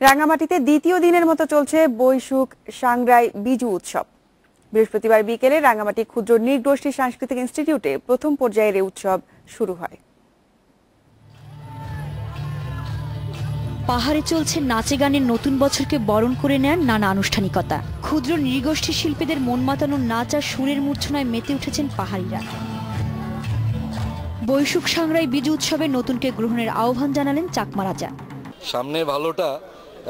রাঙামাটিতে দ্বিতীয় দিনের মতো চলছে বৈশুক সাংগ্রাই বিজু উৎসব। বৃহস্পতিবার বিকেলে রাঙামাটি ক্ষুদ্র নৃগোষ্ঠী সাংস্কৃতিক ইনস্টিটিউটে প্রথম পর্যায়ের এই উৎসব শুরু হয়। পাহাড়ে চলছে নাচে গানের নতুন বছরকে বরণ করে নেয়ার নানা আনুষ্ঠানিকতা। ক্ষুদ্র নৃগোষ্ঠী শিল্পীদের মন মাতানো নাচ আর সুরের মূর্ছনায় মেতে উঠেছেন পাহাড়িরা। বৈশুক সাংরাই বিজু উৎসবে নতুনকে গ্রহণের আহ্বান জানালেন চাকমা রাজা। সামনে ভালোটা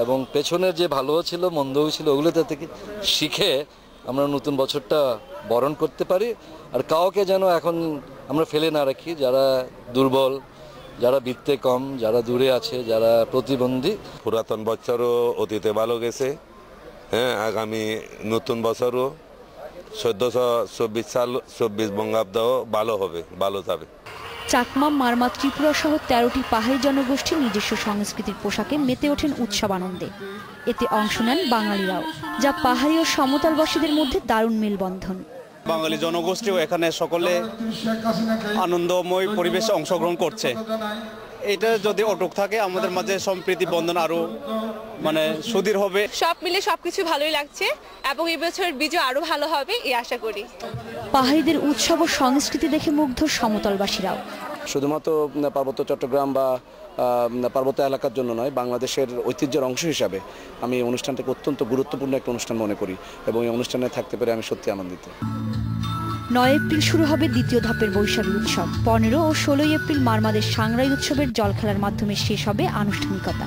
এবং পেছনের যে ভালো ছিল, মন্দও ছিল, ওগুলোতে থেকে শিখে আমরা নতুন বছরটা বরণ করতে পারি। আর কাউকে যেন এখন আমরা ফেলে না রাখি, যারা দুর্বল, যারা বৃত্তে কম, যারা দূরে আছে, যারা প্রতিবন্ধী। পুরাতন বছরও অতীতে ভালো গেছে। হ্যাঁ আগামী নতুন বছরও চোদ্দোশো চব্বিশ সাল, চব্বিশ বঙ্গাব্দও ভালো হবে, ভালো যাবে। চাকমা, মারমা, ত্রিপুরা সহ তেরোটি পাহাড়ি জনগোষ্ঠীর নিজস্ব সংস্কৃতির পোশাকে মেতে ওঠেন উৎসব আনন্দে এতে অংশ নেন বাঙালিরাও, যা পাহাড়ি ও সমতলবাসীদের মধ্যে দারুণ মেলবন্ধন। বাঙালি জনগোষ্ঠীও এখানে সকলে আনন্দময় পরিবেশে অংশগ্রহণ করছে। এটা যদি অটুক থাকে আমাদের মাঝে সম্প্রীতি বন্ধন আরও মানে সুদীর হবে। সব মিলে সবকিছু ভালোই লাগছে এবং এই বছর বীজও আরও ভালো হবে এই আশা করি। পাহাড়িদের উৎসব ও সংস্কৃতি দেখে মুগ্ধ সমতলবাসীরাও। শুধুমাত্র পার্বত্য চট্টগ্রাম বা পার্বত্য এলাকার জন্য নয় বাংলাদেশের ঐতিহ্যের অংশ হিসাবে আমি এই অনুষ্ঠানটাকে অত্যন্ত গুরুত্বপূর্ণ একটা অনুষ্ঠান মনে করি এবং এই অনুষ্ঠানে থাকতে পেরে আমি সত্যি আনন্দিত। নয় এপ্রিল শুরু হবে দ্বিতীয় ধাপের বৈশাখী উৎসব। পনেরো ও ষোলোই এপ্রিল মারমাদের সাংরাই উৎসবের জল খেলার মাধ্যমে শেষ হবে আনুষ্ঠানিকতা।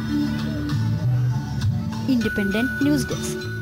Independent news desk.